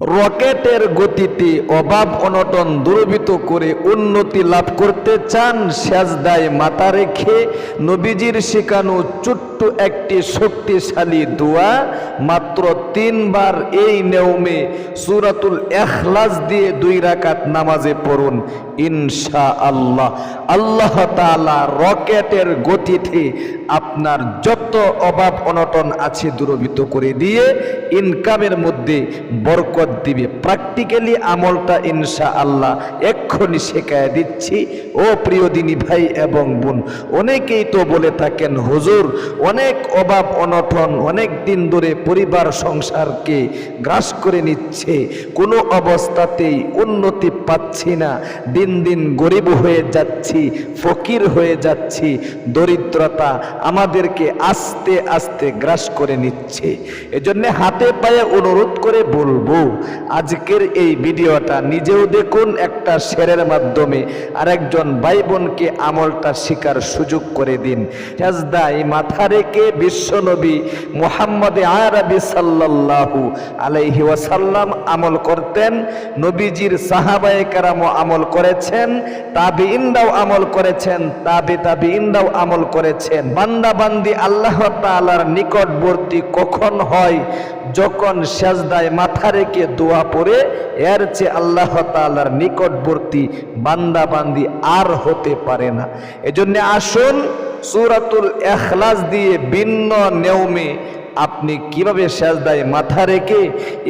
রকেটের গতিতে অভাব অনটন দুর্বৃত করে উন্নতি লাভ করতে চান, সেজদায় মাথা রেখে নবীজির শেখানো ছোট্ট একটি শক্তিশালী দোয়া মাত্র তিনবার এই নিয়মে সুরাতুল এখলাস দিয়ে দুই রাকাত নামাজে পড়ুন ইনশা আল্লাহ আল্লাহ তাআলা রকেটের গতিতে আপনার যত অভাব অনটন আছে দূরভূত করে দিয়ে ইনকামের মধ্যে বরকত দিবে। প্র্যাকটিক্যালি আমলটা ইনশা আল্লাহ এক্ষুনি শেখায় দিচ্ছি। ও প্রিয় দিনী ভাই এবং বোন, অনেকেই তো বলে থাকেন, হুজুর অনেক অভাব অনটন, অনেক দিন ধরে পরিবার সংসারকে গ্রাস করে নিচ্ছে। কোনো অবস্থাতেই উন্নতি পাচ্ছি না। দিন দিন গরিব হয়ে যাচ্ছি, ফকির হয়ে যাচ্ছি। দরিদ্রতা আমাদেরকে আস্তে আস্তে গ্রাস করে নিচ্ছে। এজন্য হাতে পায়ে অনুরোধ করে বলব, আজকের এই ভিডিওটা নিজেও দেখুন একটা শেরের মাধ্যমে। আরেকজন ভাই বোনকে আমলটা শিকার সুযোগ করে দিন। সাজদাই মাথা রেখে বিশ্বনবী মোহাম্মদ আরবি সাল্লাল্লাহু আলাইহি ওয়াসাল্লাম আমল করতেন, নবীজির সাহাবায়ে কেরামও আমল করেছেন তাবি ইন্দাও আমল করেছেন, তাবি তাবিইনরাও আমল করেছেন। বান্দা বান্দি আল্লাহ তাআলার নিকটবর্তী কখন হয়? যখন সেজদায় মাথা রেখে দোয়া পড়ে, এর চেয়ে আল্লাহ তাআলার নিকটবর্তী বান্দা বান্দি আর হতে পারে না। এজন্য আসুন সূরাতুল এখলাস দিয়ে ভিন্ন নিয়মে আপনি কীভাবে সেজদায় মাথা রেখে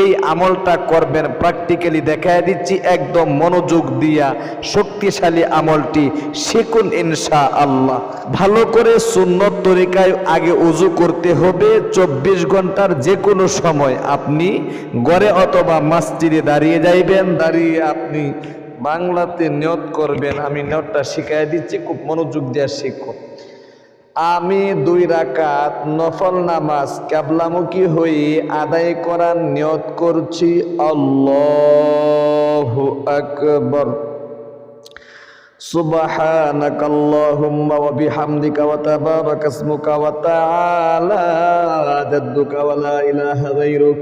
এই আমলটা করবেন প্র্যাকটিক্যালি দেখায় দিচ্ছি, একদম মনোযোগ দিয়া শক্তিশালী আমলটি শিখুন ইনশা আল্লাহ ভালো করে সুন্নত তরিকায় আগে উজু করতে হবে, চব্বিশ ঘণ্টার যে কোনো সময় আপনি গড়ে অথবা মসজিদে দাঁড়িয়ে যাইবেন, দাঁড়িয়ে আপনি বাংলাতে নিয়ত করবেন, আমি নিয়তটা শিখাই দিচ্ছি, খুব মনোযোগ দেওয়া শিখুন আমি দুই রাকাত নফল নামাজ ক্যাবলামুখী হয়ে আদায় করার নিয়ত করছি আল্লাহ আকবর سبحانك اللهم وبحمدك وتبارك اسمك وتعالى جدك ولا إله غيرك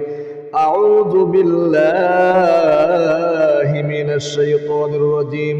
أعوذ بالله من الشيطان الرجيم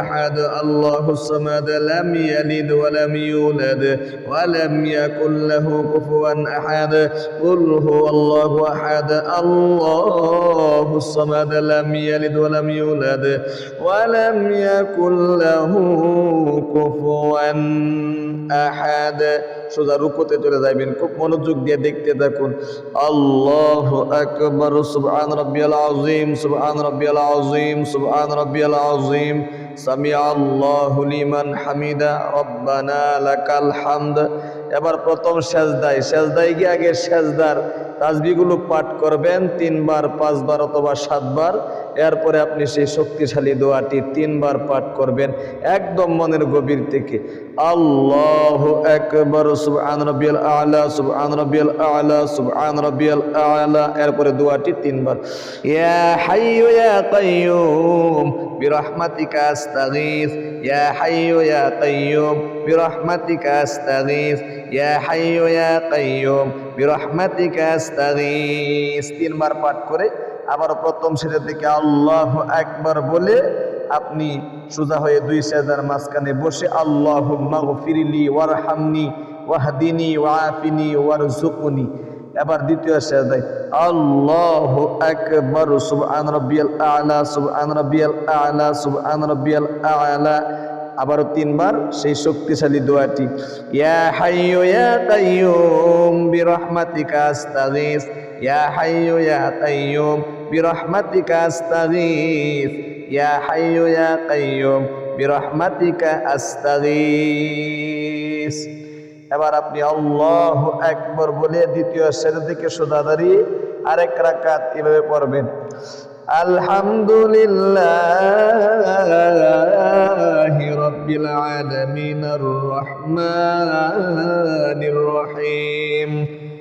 أحد الله الصمد لم يلد ولم يولد ولم يكن له كفوا أحد قل هو الله أحد الله الصمد لم يلد ولم يولد ولم يكن له كفوا أحد সোজা রুকুতে চলে যাবেন খুব মনোযোগ দিয়ে দেখতে থাকুন আল্লাহ আকবর সুবহান রাব্বিয়াল আযীম সুবহান রাব্বিয়াল আযীম সুবহান রাব্বিয়াল আযীম হামিদা হামদ। এবার প্রথম সেজদায় সেজদায় গিয়ে আগে সেজদার তাজবিগুলো পাঠ করবেন তিনবার, পাঁচবার অথবা সাতবার। এরপরে আপনি সেই শক্তিশালী দোয়াটি তিনবার পাঠ করবেন একদম মনের গভীর থেকে। আল্লাহ একবার সুবহান রাব্বিয়াল আলা, সুবহান রাব্বিয়াল আলা, সুবহান রাব্বিয়াল আলা। এরপরে দোয়াটি তিনবার। ইয়া হাইয়ু ইয়া কাইয়ুম, বিরহমাতিকা আস্তাগীথ ইয়া হাইয়ু ইয়া কাইয়ুম, বিরহমাতিকা আস্তাগীথ ইয়া হাইয়ু ইয়া কাইয়ুম, বিরহমাতিকা আস্তাগীথ তিনবার পাঠ করে আবার প্রথম সেটার দিকে আল্লাহ একবার বলে আপনি সোজা হয়ে দুই সেজার মাঝখানে বসে আল্লাহ ফিরিলি ওয়ারহামনি ওয়াহদিনি ওয়াফিনি ওয়ারজুকনি এবার দ্বিতীয় সেজদায় আল্লাহু আকবার, সুবহান রাব্বিয়াল আ'লা, সুবহান রাব্বিয়াল আ'লা, সুবহান রাব্বিয়াল আ'লা। আবারও তিনবার সেই শক্তিশালী দোয়াটি, ইয়া হাইয়ু ইয়া কাইয়ুম বিরহমাতিকা আস্তাগীস, ইয়া হাইয়ু ইয়া কাইয়ুম বিরহমাতিকা আস্তাগীস ইয়া হাইয়ু ইয়া কাইয়ুম, বিরহমাতিকা আস্তাগীস এবার আপনি আল্লাহ একবার বলে দ্বিতীয় সেরে থেকে সোজা দাঁড়িয়ে আরেক রাকাত এভাবে পড়বেন। আলহামদুলিল্লাহ রব্বিল আলামিন রহমানির রহিম।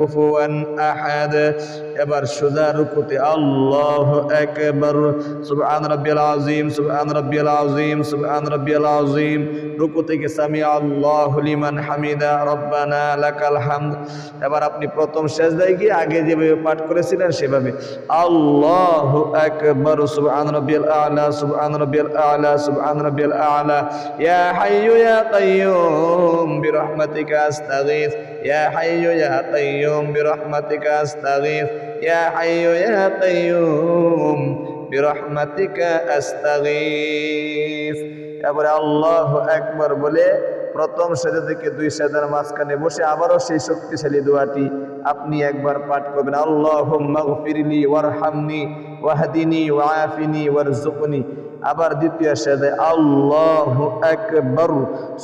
كفوا أحد. يبر شذار كتي الله أكبر. سبحان ربي العظيم سبحان ربي العظيم سبحان ربي العظيم. রুকু থেকে আল্লাহু লিমান হামিদা, রব্বানা লাকাল হামদ। এবার আপনি প্রথম শেষ সেজদায় গিয়ে আগে যেভাবে পাঠ করেছিলেন সেভাবে আল্লাহু আকবার, সুবহান রাব্বিয়াল আ'লা আ'লা আ'লা। বিরহমাতিকা বিরহমাতিকা বিরহমাতিকা এবারে আল্লাহ একবার বলে প্রথম সেজা থেকে দুই সেজার মাঝখানে বসে আবারও সেই শক্তিশালী দোয়াটি আপনি একবার পাঠ করবেন। আল্লাহ ওয়ার হামনি ওয়াহাদিনী ওয়াফিনী ওয়ার ওয়ারজুকনি আবার দ্বিতীয় সেজে আল্লাহ আকবর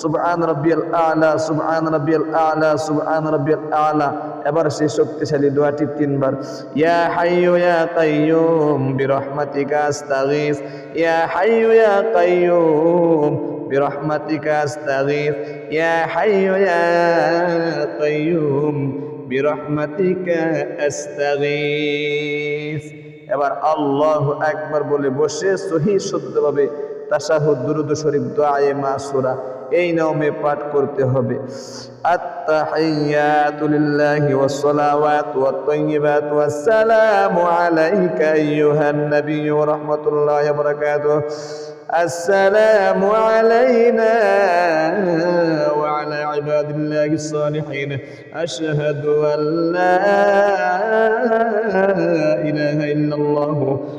সুবহান রাব্বিয়াল আলা সুবহান রাব্বিয়াল আলা সুবহান রাব্বিয়াল আলা এবার সেই শক্তিশালী দোয়াটি তিনবার ইয়া হাইয়ু ইয়া কাইয়ুম বিরহমাতিকা আস্তাগীস ইয়া হাইয়ু ইয়া কাইয়ুম برحمتك أستغيث يا حي يا قيوم برحمتك أستغيث এবার আল্লাহ একবার বলে বসে সহি শুদ্ধভাবে তাসাহুদ দুরুদ শরীফ দোয়ায়ে মাসুরা এই নামে পাঠ করতে হবে التحيات لله والصلوات والطيبات والسلام عليك أيها النبي ورحمة الله وبركاته السلام علينا وعلى عباد الله الصالحين. أشهد أن لا إله إلا الله.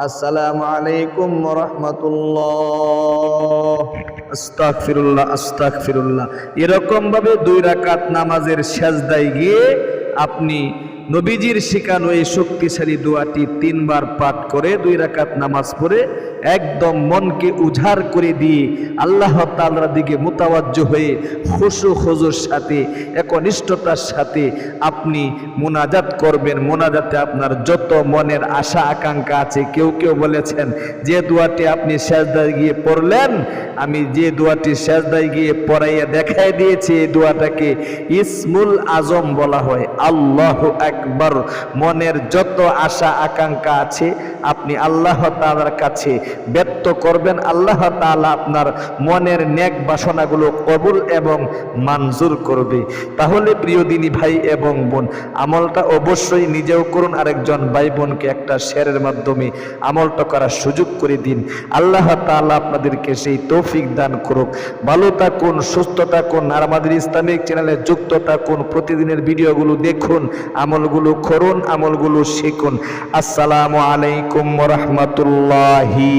আসসালামু আলাইকুম রহমতুল্লাহ। আস্তাকফিরুল্লাহ আস্তাকফিরুল্লাহ এরকমভাবে দুই রাকাত নামাজের সেজদায় গিয়ে আপনি নবীজির শেখানো এই শক্তিশালী দোয়াটি তিনবার পাঠ করে দুই রাকাত নামাজ পড়ে একদম মনকে উজাড় করে দিয়ে আল্লাহ তাআলার দিকে মোতাবাজ্য হয়ে খুশু খুজুর সাথে, একনিষ্ঠতার সাথে আপনি মোনাজাত করবেন। মোনাজাতে আপনার যত মনের আশা আকাঙ্ক্ষা আছে, কেউ কেউ বলেছেন, যে দোয়াটি আপনি শেষদায় গিয়ে পড়লেন, আমি যে দোয়াটি শেষদায় গিয়ে পড়াইয়া দেখাই দিয়েছি, এই দোয়াটাকে ইসমুল আজম বলা হয়। আল্লাহ একবার মনের যত আশা, আকাঙ্ক্ষা আছে, আপনি আল্লাহ তাআলার কাছে ব্যক্ত করবেন। আল্লাহ তাআলা আপনার মনের নেক বাসনাগুলো কবুল এবং মঞ্জুর করবে। তাহলে প্রিয় দিনী ভাই এবং বোন, আমলটা অবশ্যই নিজেও করুন, আরেকজন ভাই বোনকে একটা শেয়ারের মাধ্যমে আমলটা করার সুযোগ করে দিন। আল্লাহ তাআলা আপনাদেরকে সেই তৌফিক দান করুক। ভালো থাকুন, সুস্থ থাকুন, আর আমাদের ইসলামিক চ্যানেলে যুক্ত থাকুন। প্রতিদিনের ভিডিওগুলো দেখুন আমলগুলো করুন আমলগুলো শিখুন। আসসালামু আলাইকুম রহমতুল্লাহি